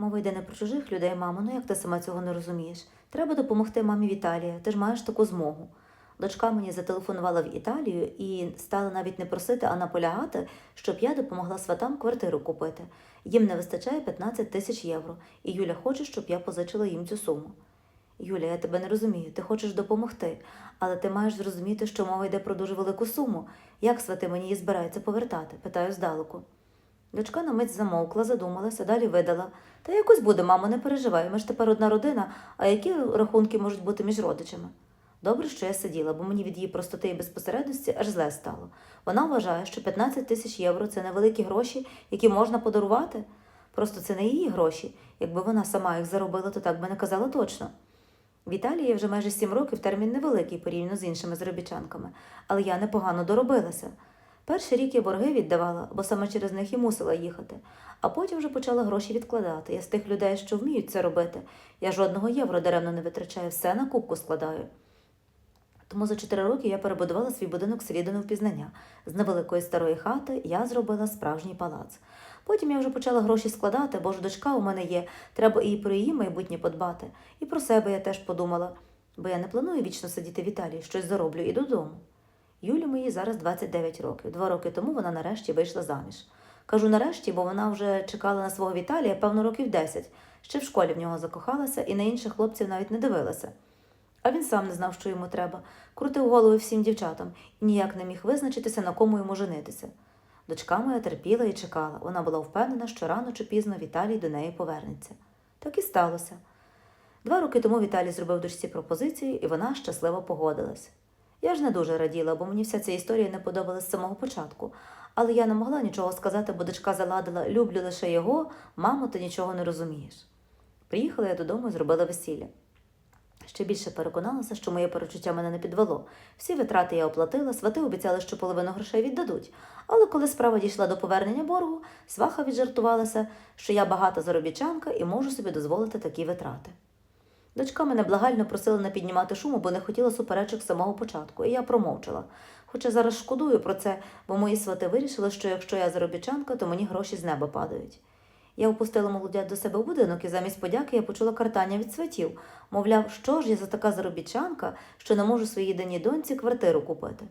Мова йде не про чужих людей, мамо, ну як ти сама цього не розумієш? Треба допомогти мамі Віталія, ти ж маєш таку змогу. Дочка мені зателефонувала в Італію і стала навіть не просити, а наполягати, щоб я допомогла сватам квартиру купити. Їм не вистачає 15 тисяч євро, і Юля хоче, щоб я позичила їм цю суму. Юля, я тебе не розумію, ти хочеш допомогти, але ти маєш зрозуміти, що мова йде про дуже велику суму. Як свати мені її збираються повертати? питаю здалеку. Дочка на мить замовкла, задумалася, далі видала. Та якось буде, мамо, не переживай, ми ж тепер одна родина, а які рахунки можуть бути між родичами? Добре, що я сиділа, бо мені від її простоти і безпосередності аж зле стало. Вона вважає, що 15 тисяч євро це невеликі гроші, які можна подарувати. Просто це не її гроші. Якби вона сама їх заробила, то так би не казала точно. В Італії вже майже сім років термін невеликий порівняно з іншими заробітчанками, але я непогано доробилася. Перший рік я борги віддавала, бо саме через них і мусила їхати, а потім вже почала гроші відкладати. Я з тих людей, що вміють це робити. Я жодного євро даремно не витрачаю, все на кубку складаю. Тому за чотири роки я перебудувала свій будинок слідом впізнання. З невеликої старої хати я зробила справжній палац. Потім я вже почала гроші складати, бо ж дочка у мене є, треба і про її майбутнє подбати. І про себе я теж подумала, бо я не планую вічно сидіти в Італії, щось зароблю і додому. Юлі моїй зараз 29 років. Два роки тому вона нарешті вийшла заміж. Кажу нарешті, бо вона вже чекала на свого Віталія, певно, років 10. Ще в школі в нього закохалася і на інших хлопців навіть не дивилася. А він сам не знав, що йому треба, крутив голови всім дівчатам і ніяк не міг визначитися, на кому йому женитися. Дочка моя терпіла і чекала. Вона була впевнена, що рано чи пізно Віталій до неї повернеться. Так і сталося. Два роки тому Віталій зробив дочці пропозицію, і вона щасливо погодилась. Я ж не дуже раділа, бо мені вся ця історія не подобалась з самого початку. Але я не могла нічого сказати, бо дочка заладила люблю лише його, мамо, ти нічого не розумієш. Приїхала я додому і зробила весілля. Ще більше переконалася, що моє перечуття мене не підвело. Всі витрати я оплатила, свати обіцяли, що половину грошей віддадуть. Але коли справа дійшла до повернення боргу, сваха віджартувалася, що я багата заробітчанка і можу собі дозволити такі витрати. Дочка мене благально просила не піднімати шуму, бо не хотіла суперечок з самого початку, і я промовчала. Хоча зараз шкодую про це, бо мої свати вирішили, що якщо я заробітчанка, то мені гроші з неба падають. Я впустила молодят до себе в будинок, і замість подяки я почула картання від сватів. Мовляв, що ж я за така заробітчанка, що не можу своїй даній доньці квартиру купити.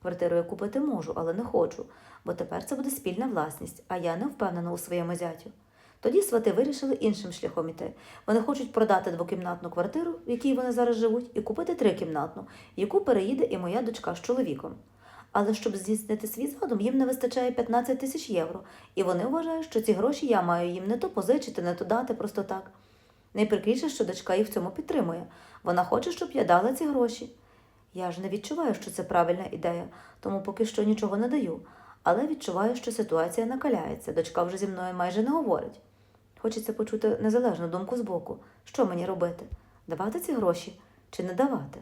Квартиру я купити можу, але не хочу, бо тепер це буде спільна власність, а я не впевнена у своєму зятю. Тоді свати вирішили іншим шляхом іти. Вони хочуть продати двокімнатну квартиру, в якій вони зараз живуть, і купити трикімнатну, яку переїде і моя дочка з чоловіком. Але щоб здійснити свій задум, їм не вистачає 15 тисяч євро, і вони вважають, що ці гроші я маю їм не то позичити, не то дати просто так. Найприкріше, що дочка їх в цьому підтримує. Вона хоче, щоб я дала ці гроші. Я ж не відчуваю, що це правильна ідея, тому поки що нічого не даю. Але відчуваю, що ситуація накаляється. Дочка вже зі мною майже не говорить. Хочеться почути незалежну думку збоку. Що мені робити? Давати ці гроші чи не давати?